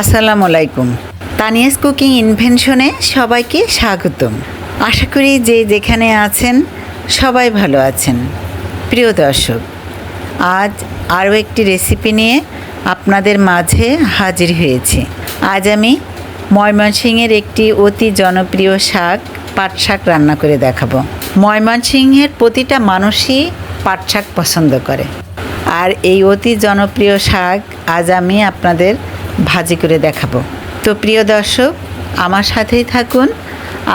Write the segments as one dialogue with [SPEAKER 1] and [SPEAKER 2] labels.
[SPEAKER 1] আসসালামু আলাইকুম। তানিয়াস কুকিং ইনভেনশনে সবাইকে স্বাগতম। আশা করি যে যেখানে আছেন সবাই ভালো আছেন। প্রিয় দর্শক, আজ আরও একটি রেসিপি নিয়ে আপনাদের মাঝে হাজির হয়েছি। আজ আমি ময়মনসিংহের একটি অতি জনপ্রিয় শাক, পাট শাক রান্না করে দেখাবো। ময়মনসিংহের প্রতিটা মানুষই পাট শাক পছন্দ করে। আর এই অতি জনপ্রিয় শাক আজ আমি আপনাদের ভাজি করে দেখাবো। তো প্রিয় দর্শক, আমার সাথেই থাকুন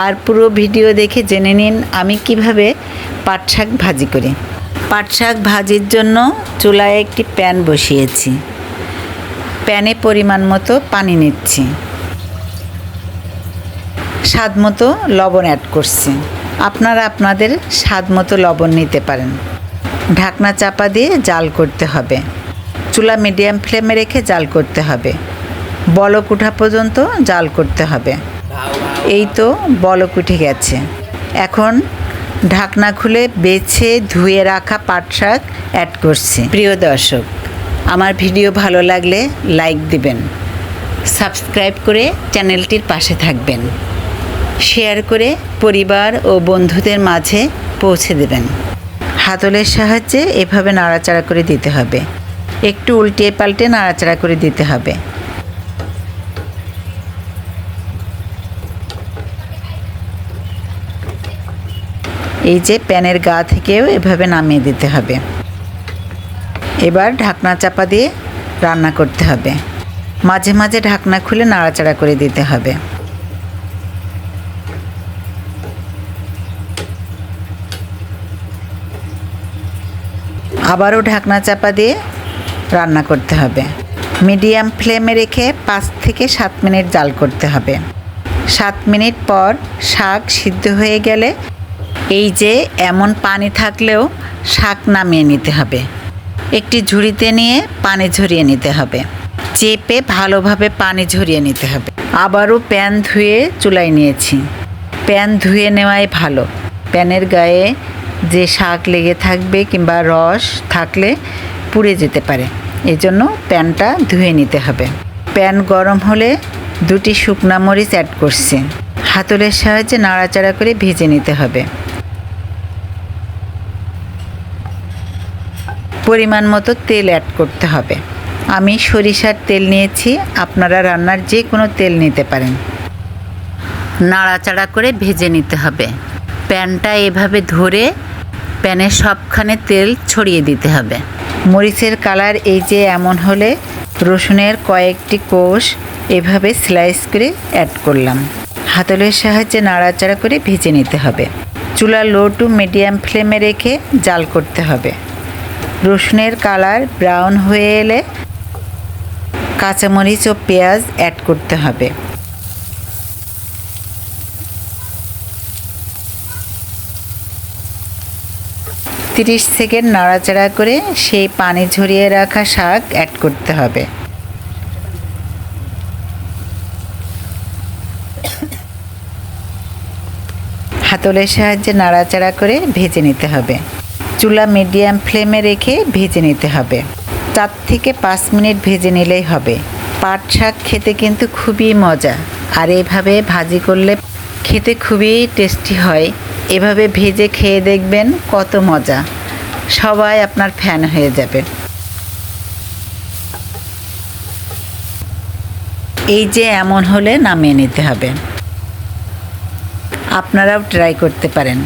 [SPEAKER 1] আর পুরো ভিডিও দেখে জেনে নিন আমি কীভাবে পাট শাক ভাজি করি। পাট শাক ভাজির জন্য চুলায় একটি প্যান বসিয়েছি। প্যানে পরিমাণ মতো পানি নিচ্ছি। স্বাদ মতো লবণ অ্যাড করছি। আপনারা আপনাদের স্বাদ মতো লবণ নিতে পারেন। ঢাকনা চাপা দিয়ে জাল করতে হবে। চুলা মিডিয়াম ফ্লেমে রেখে জাল করতে হবে। বলক উঠা পর্যন্ত জাল করতে হবে। এই তো বলক উঠে গেছে। এখন ঢাকনা খুলে বেছে ধুয়ে রাখা পাট শাক অ্যাড করছি। প্রিয় দর্শক, আমার ভিডিও ভালো লাগলে লাইক দিবেন। সাবস্ক্রাইব করে চ্যানেলটির পাশে থাকবেন। শেয়ার করে পরিবার ও বন্ধুদের মাঝে পৌঁছে দেবেন। হাতলের সাহায্যে এভাবে নাড়াচাড়া করে দিতে হবে। একটু উল্টিয়ে পাল্টে নাড়াচাড়া করে দিতে হবে। এই যে প্যানের গা থেকেও এভাবে নামিয়ে দিতে হবে। এবার ঢাকনা চাপা দিয়ে রান্না করতে হবে। মাঝে মাঝে ঢাকনা খুলে নাড়াচাড়া করে দিতে হবে। আবারও ঢাকনা চাপা দিয়ে রান্না করতে হবে। মিডিয়াম ফ্লেমে রেখে পাঁচ থেকে সাত মিনিট জাল করতে হবে। সাত মিনিট পর শাক সিদ্ধ হয়ে গেলে এই যে এমন পানি থাকলেও শাক নামিয়ে নিতে হবে। একটি ঝুড়িতে নিয়ে পানি ঝরিয়ে নিতে হবে। চেপে ভালোভাবে পানি ঝরিয়ে নিতে হবে। আবারও প্যান ধুয়ে চুলায় নিয়েছি। প্যান ধুয়ে নেওয়াই ভালো। প্যানের গায়ে যে শাক লেগে থাকবে কিংবা রস থাকলে পুড়ে যেতে পারে। এজন্য প্যানটা ধুয়ে নিতে হবে। প্যান গরম হলে দুটি শুকনা মরিচ অ্যাড করছি। হাতলের সাহায্যে নাড়াচাড়া করে ভেজে নিতে হবে। পরিমাণ মতো তেল অ্যাড করতে হবে। আমি সরিষার তেল নিয়েছি, আপনারা রান্নার যে কোনো তেল নিতে পারেন। নাড়াচাড়া করে ভেজে নিতে হবে। প্যানটা এভাবে ধরে প্যানে সবখানে তেল ছড়িয়ে দিতে হবে। মরিচের কালার এই যে এমন হলে রসুনের কয়েকটি কোষ এভাবে স্লাইস করে অ্যাড করলাম। হাতলের সাহায্যে নাড়াচাড়া করে ভেজে নিতে হবে। চুলা লো টু মিডিয়াম ফ্লেমে রেখে জাল করতে হবে। রসুনের কালার ব্রাউন হয়ে এলে কাঁচামরিচ ও পেঁয়াজ অ্যাড করতে হবে। তিরিশ সেকেন্ড নাড়াচাড়া করে সেই পানি ঝরিয়ে রাখা শাক অ্যাড করতে হবে। হাতলের সাহায্যে নাড়াচাড়া করে ভেজে নিতে হবে। চুলা মিডিয়াম ফ্লেমে রেখে ভেজে নিতে হবে। চার থেকে পাঁচ মিনিট ভেজে নিলেই হবে। পাট শাক খেতে কিন্তু খুবই মজা। আর এভাবে ভাজি করলে খেতে খুবই টেস্টি হয়। এভাবে ভেজে খেয়ে দেখবেন কত মজা। সবাই আপনার ফ্যান হয়ে যাবে। এই যে এমন হলে নামিয়ে নিতে হবে। আপনারাও ট্রাই করতে পারেন।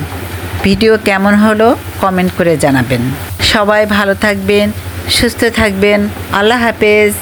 [SPEAKER 1] ভিডিও কেমন হলো কমেন্ট করে জানাবেন। সবাই ভালো থাকবেন সুস্থ থাকবেন। আল্লাহ হাফেজ।